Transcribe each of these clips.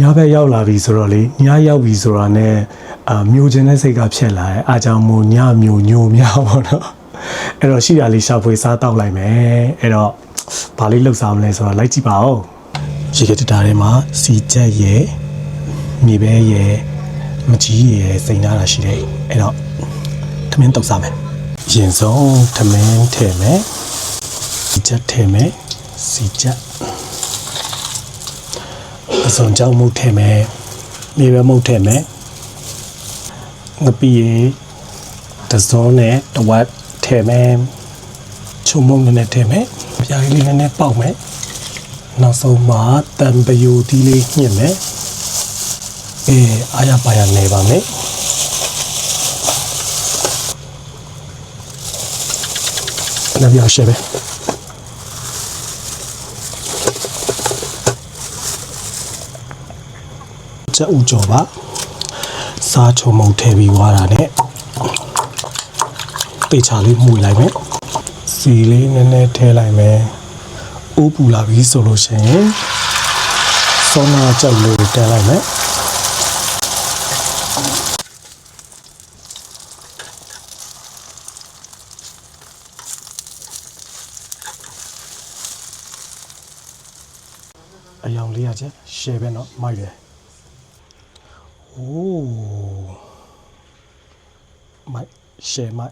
ညဘက်ရောက်လာပြီဆိုတော့လေညရောက်ပြီဆိုတာနဲ့အာမျိုးချင်းတဲ့စိတ်ကဖြစ်လာတယ်အားကြောင့်မို့ညမျိုးညိုများပေါ့နော်အဲ့တော့ရှိတာလေးရှာဖွေစားတောက်လိုက်မယ်အဲ့တော့ဘာလေးလှုပ်စားမလဲဆိုတော့လိုက်ကြည့်ပါဦးရေကတတာထဲမှာစီချက်ရဲ့မြေပဲရဲ့မကြီးရဲ့စိန်နာတာရှိတယ်အဲ့တော့သမင်းတောက်စားမယ်ရင်ဆုံးသမင်းထည့်မယ်စီချက်ထည့်မယ်စီချက် အစုံကြောင့်မုတ်ထဲမယ်မြေပဲမုတ်ထဲမယ်ငပီးရေတစုံနဲ့တဝက်ထဲမယ်ချုံမုံနည်းနည်းထဲမယ်ပြားလေးနည်းနည်းပေါက်မယ်နောက်ဆုံးမှာတံပယိုသီးလေးညှစ်မယ်အေးအားရပါရနေပါမယ်နောက်ပြရှယ် ချက်ဥကြော်ပါစားချုံမုံထည့်ပြီးွားတာနဲ့တေချာလေးမှုလိုက်မယ်စီလေးနည်းနည်းထည့်လိုက်မယ်အိုးပူလာပြီဆိုလို့ရှိရင်စောနာကြောက်လေးကိုတက်လိုက်မယ်အယောင်လေးရချက်ရှယ်ပဲเนาะမိုက်တယ် โอ้ไม่เชไม่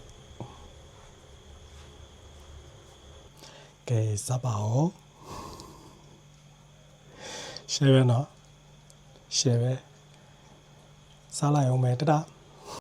ကဲစပါအောင်ရှယ်ပဲเนาะရှယ်ပဲစားလိုက်အောင်မယ်တတား